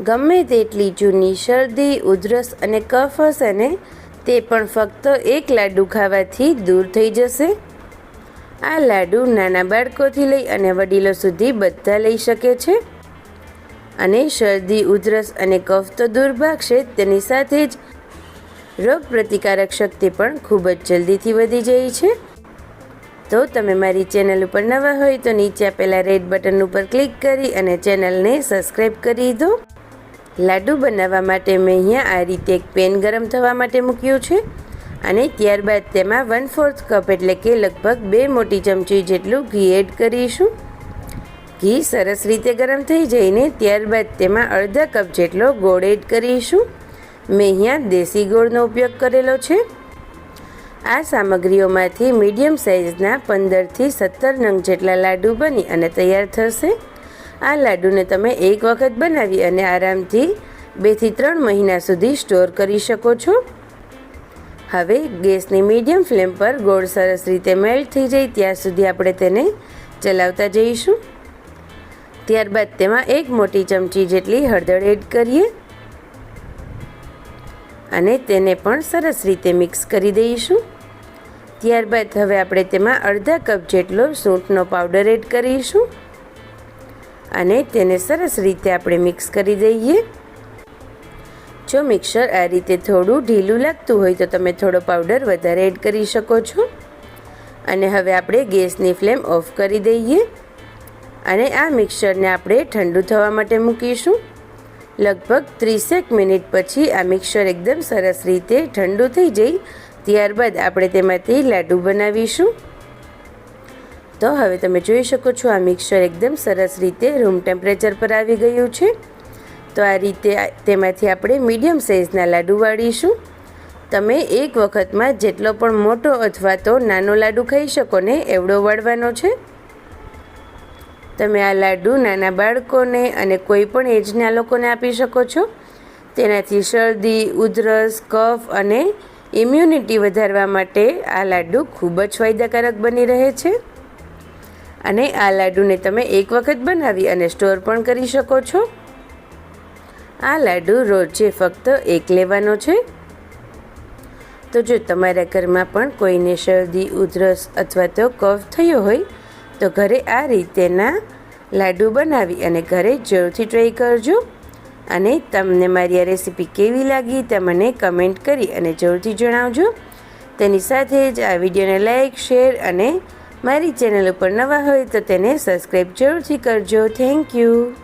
ગમે તેટલી જૂની શરદી, ઉધરસ અને કફ હશે ને તે પણ ફક્ત એક લાડુ ખાવાથી દૂર થઈ જશે. આ લાડુ નાના બાળકોથી લઈ અને વડીલો સુધી બધા લઈ શકે છે. અને શરદી, ઉધરસ અને કફ તો દૂર ભાગશે, તેની સાથે જ રોગ પ્રતિકારક શક્તિ પણ ખૂબ જ જલ્દીથી વધી જાય છે. તો તમે મારી ચેનલ ઉપર નવા હોય તો નીચે આપેલા રેડ બટન ઉપર ક્લિક કરી અને ચેનલને સબસ્ક્રાઈબ કરી દો. લાડુ બનાવવા માટે મેં અહીંયા આ રીતે એક પેન ગરમ થવા માટે મૂક્યું છે અને ત્યારબાદ તેમાં વન ફોર્થ કપ એટલે કે લગભગ બે મોટી ચમચી જેટલું ઘી એડ કરીશું. ઘી સરસ રીતે ગરમ થઈ જઈને ત્યારબાદ તેમાં અડધા કપ જેટલો ગોળ એડ કરીશું. મેં અહીંયા દેશી ગોળનો ઉપયોગ કરેલો છે. આ સામગ્રીઓમાંથી મીડિયમ સાઇઝના પંદરથી સત્તર નંગ જેટલા લાડુ બની અને તૈયાર થશે. આ લાડુને તમે એક વખત બનાવી અને આરામથી બેથી ત્રણ મહિના સુધી સ્ટોર કરી શકો છો. હવે ગેસની મીડિયમ ફ્લેમ પર ગોળ સરસ રીતે મેલ્ટ થઈ જાય, ત્યાં સુધી આપણે તેને ચલાવતા જઈશું. ત્યારબાદ તેમાં એક મોટી ચમચી જેટલી હળદર એડ કરીએ અને તેને પણ સરસ રીતે મિક્સ કરી દઈશું. ત્યારબાદ હવે આપણે તેમાં અડધા કપ જેટલો સૂંઠનો પાવડર એડ કરીશું. અને તેને સરસ રીતે આપણે મિક્સ કરી દઈએ. જો મિક્સર આ રીતે થોડું ઢીલું લાગતું હોય તો તમે થોડો પાવડર વધારે એડ કરી શકો છો. અને હવે આપણે ગેસની ફ્લેમ ઓફ કરી દઈએ. અને આ મિક્સરને આપણે ઠંડુ થવા માટે મૂકીશું. લગભગ ત્રીસેક મિનિટ પછી આ મિક્સર એકદમ સરસ રીતે ઠંડુ થઈ જાય. ત્યારબાદ આપણે તેમાંથી લાડુ બનાવીશું. તો હવે તમે જોઈ શકો છો આ મિક્સર એકદમ સરસ રીતે રૂમ ટેમ્પરેચર પર આવી ગયું છે. તો આ રીતે તેમાંથી આપણે મીડિયમ સાઇઝના લાડુ વાળીશું. તમે એક વખતમાં જેટલો પણ મોટો અથવા તો નાનો લાડુ ખાઈ શકો ને એવડો વાળવાનો છે. તમે આ લાડુ નાના બાળકોને અને કોઈ પણ એજના લોકોને આપી શકો છો. તેનાથી શરદી, ઉધરસ, કફ અને ઇમ્યુનિટી વધારવા માટે આ લાડુ ખૂબ જ ફાયદાકારક બની રહે છે. અને આ લાડુને તમે એક વખત બનાવી અને સ્ટોર પણ કરી શકો છો. આ લાડુ રોજે ફક્ત એક લેવાનો છે. તો જો તમારા ઘરમાં પણ કોઈને શરદી, ઉધરસ અથવા તો કફ થયો હોય, તો ઘરે આ રીતેના લાડુ બનાવી અને ઘરે જરૂરથી ટ્રાય કરજો. અને તમને મારી આ રેસીપી કેવી લાગી તે મને કમેન્ટ કરી અને જરૂરથી જણાવજો. તેની સાથે જ આ વિડીયોને લાઇક શેર અને મારી ચેનલ ઉપર નવા હોય તો તેને સબસ્ક્રાઈબ જરૂરથી કરજો. Thank you